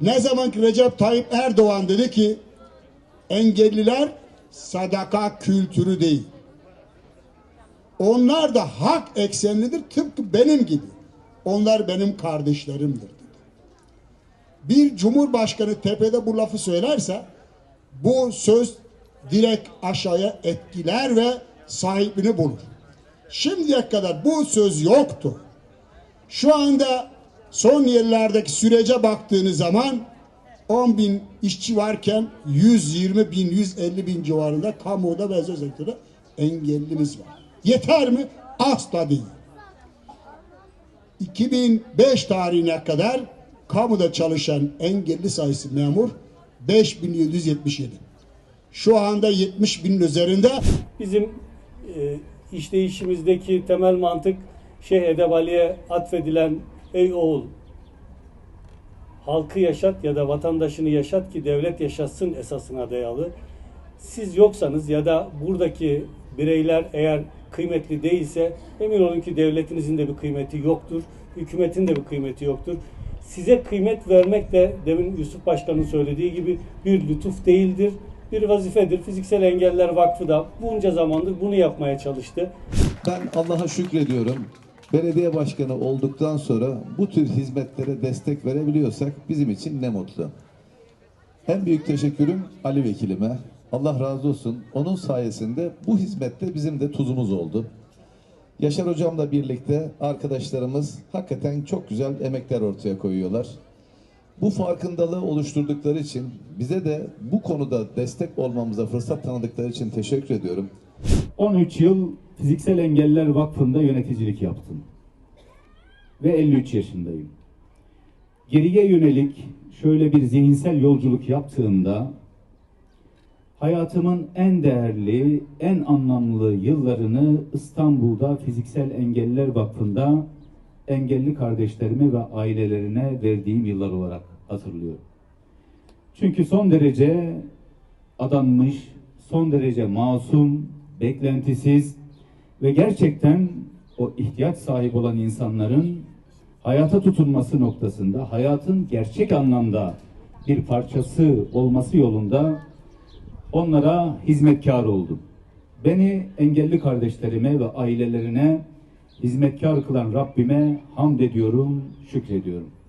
Ne zaman ki Recep Tayyip Erdoğan dedi ki engelliler sadaka kültürü değil. Onlar da hak eksenlidir tıpkı benim gibi. Onlar benim kardeşlerimdir dedi. Bir cumhurbaşkanı tepede bu lafı söylerse bu söz direkt aşağıya etkiler ve sahibini bulur. Şimdiye kadar bu söz yoktu. Şu anda son yıllardaki sürece baktığınız zaman 10 bin işçi varken 120 bin, 150 bin civarında kamuda ve özel sektörde engellimiz var. Yeter mi? Asla değil. 2005 tarihine kadar kamuda çalışan engelli sayısı memur 5777. Şu anda 70 binin üzerinde Bizim e, işleyişimizdeki temel mantık Şeyh Edeb Ali'ye atfedilen ey oğul halkı yaşat ya da vatandaşını yaşat ki devlet yaşatsın esasına dayalı. Siz yoksanız ya da buradaki bireyler eğer kıymetli değilse emin olun ki devletinizin de bir kıymeti yoktur. Hükümetin de bir kıymeti yoktur. Size kıymet vermek de demin Yusuf Başkan'ın söylediği gibi bir lütuf değildir. Bir vazifedir. Fiziksel Engeller Vakfı da bunca zamandır bunu yapmaya çalıştı. Ben Allah'a şükrediyorum. Belediye başkanı olduktan sonra bu tür hizmetlere destek verebiliyorsak bizim için ne mutlu. En büyük teşekkürüm Ali Vekilime. Allah razı olsun. Onun sayesinde bu hizmette bizim de tuzumuz oldu. Yaşar Hocam'la birlikte arkadaşlarımız hakikaten çok güzel emekler ortaya koyuyorlar. Bu farkındalığı oluşturdukları için bize de bu konuda destek olmamıza fırsat tanıdıkları için teşekkür ediyorum. 13 yıl Fiziksel Engeller Vakfı'nda yöneticilik yaptım. Ve 53 yaşındayım. Geriye yönelik şöyle bir zihinsel yolculuk yaptığımda hayatımın en değerli, en anlamlı yıllarını İstanbul'da Fiziksel Engeller Vakfı'nda engelli kardeşlerime ve ailelerine verdiğim yıllar olarak hatırlıyorum. Çünkü son derece adanmış, son derece masum, beklentisiz ve gerçekten o ihtiyaç sahibi olan insanların hayata tutunması noktasında, hayatın gerçek anlamda bir parçası olması yolunda onlara hizmetkar oldum. Beni engelli kardeşlerime ve ailelerine hizmetkar kılan Rabbime hamd ediyorum, şükrediyorum.